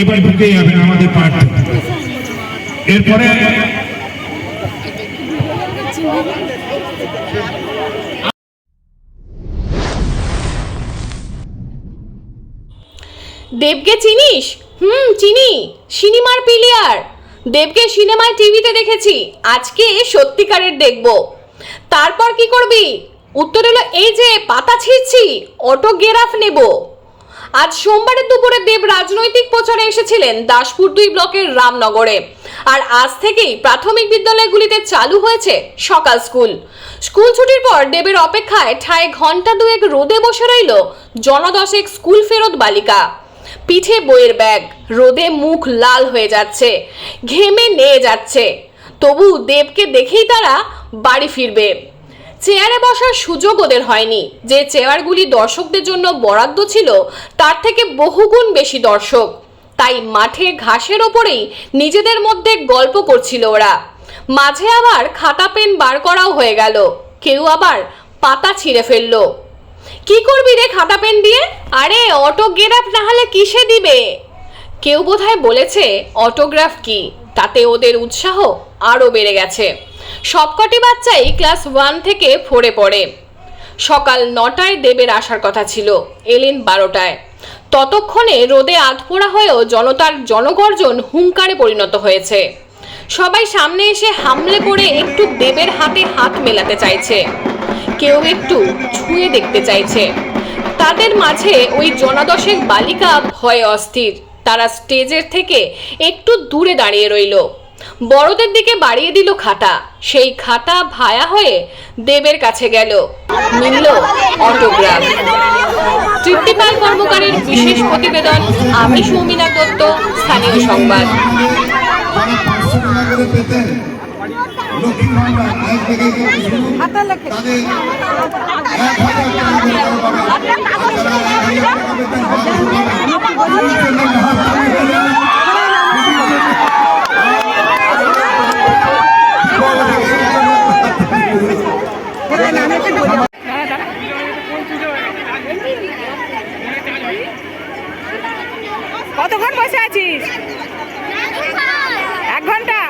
এবার ঢুকে যাবেন আমাদের প্রার্থী এরপরে দেবকে চিনিস? হুম, চিনি। সিনেমার প্লেয়ার। দেবকে সিনেমায় টিভিতে দেখেছি। আজকে সত্যিকারের দেখব। তারপর কি করবি? উত্তর হলো, এই যে, পাতা ছিঁড়ছি। অটোগ্রাফ নেব। আজ সোমবারের দুপুরে দেব রাজনৈতিক প্রচারে এসেছিলেন দাসপুর দুই ব্লকের রামনগরে। আর আজ থেকেই প্রাথমিক বিদ্যালয়গুলিতে চালু হয়েছে সকাল স্কুল। স্কুল ছুটির পর দেবের অপেক্ষায় ঠায় ঘণ্টা দুয়েক রোদে বসে রইল জনদশেক স্কুল ফেরত বালিকা। পিঠে বইয়ের ব্যাগ, রোদে মুখ লাল হয়ে যাচ্ছে, ঘেমে নিয়ে যাচ্ছে। তবু দেবকে দেখেই তারা বাড়ি ফিরবে। চেয়ারে বসার সুযোগ ওদের হয়নি। যে চেয়ারগুলি দর্শকদের জন্য বরাদ্দ ছিল, তার থেকে বহুগুণ বেশি দর্শক। তাই মাঠে ঘাসের ওপরেই নিজেদের মধ্যে গল্প করছিল ওরা। মাঝে আবার খাতা পেন বার করাও হয়ে গেল। কেউ আবার পাতা ছিঁড়ে ফেলল। কি করবি রে খাতা পেন দিয়ে? আরে, অটোগ্রাফ না হলে কিসে দিবে? কেউ বোধহয় বলেছে, অটোগ্রাফ কি? তাতে ওদের উৎসাহ আরও বেড়ে গেছে। সবকটি বাচ্চাই ক্লাস ওয়ান থেকে ফোরে পড়ে। সকাল নটায় দেবের আসার কথা ছিল, এলেন বারোটায়। ততক্ষণে রোদে আধপোড়া হয়েও জনতার জনগর্জন হুঙ্কারে পরিণত হয়েছে। সবাই সামনে এসে হামলে করে একটু দেবের হাতে হাত মেলাতে চাইছে। কেউ একটু ছুঁয়ে দেখতে চাইছে। তাদের মাঝে ওই জনাদশেক বালিকা ভয়ে অস্থির। তারা স্টেজের থেকে একটু দূরে দাঁড়িয়ে রইল। বড়দের দিকে বাড়িয়ে দিল খাতা। সেই খাতা ভায়া হয়ে দেবের কাছে গেল। মিলল অটোগ্রাফ। তৃপ্তিপাল কর্মকারের বিশেষ প্রতিবেদন, আমি সৌমিনা দত্ত, স্থানীয় সংবাদ যারা পাঁচশো টাকা করে পেতেন লক্ষ্মী ভান্ডার আজ থেকে। কতক্ষণ বসে আছিস এক ঘণ্টা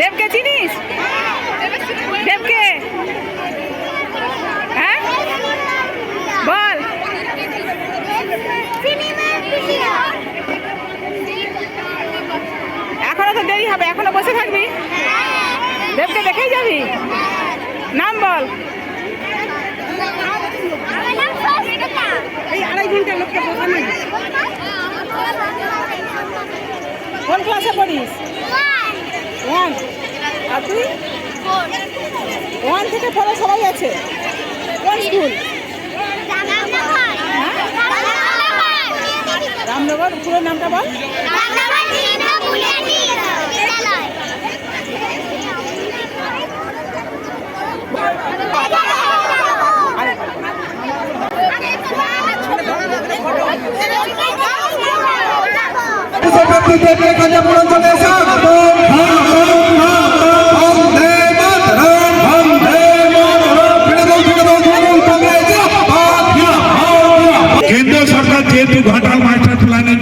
দেবকে চিনিস দেবকে হ্যাঁ বল এখনও তো দেরি হবে এখনও বসে থাকবি? দেবকে দেখেই যাবি? নাম বল। এই আড়াই ঘণ্টা লোককে কোন ক্লাসে পড়িস? ওয়ান আর তুই? ওয়ান থেকে পড়ে সবাই আছে। কোন স্কুল রামনগর পুরো নামটা বল। সভাপতিদের কাছে পৌঁছতে এসে বন্দে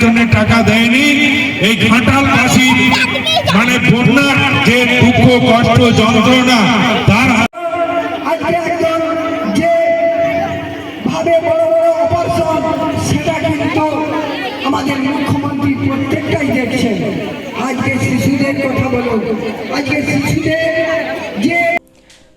জন্য টাকা দেয়নি। এই ঘাটাল বাসী মানে বন্যার যে দুঃখ, কষ্ট, যন্ত্রণা, তার আমাদের মুখ্যমন্ত্রী প্রত্যেকটাই দেখছেন। আজকে শিশুদের কথা বলুন। আজকে শিশুদের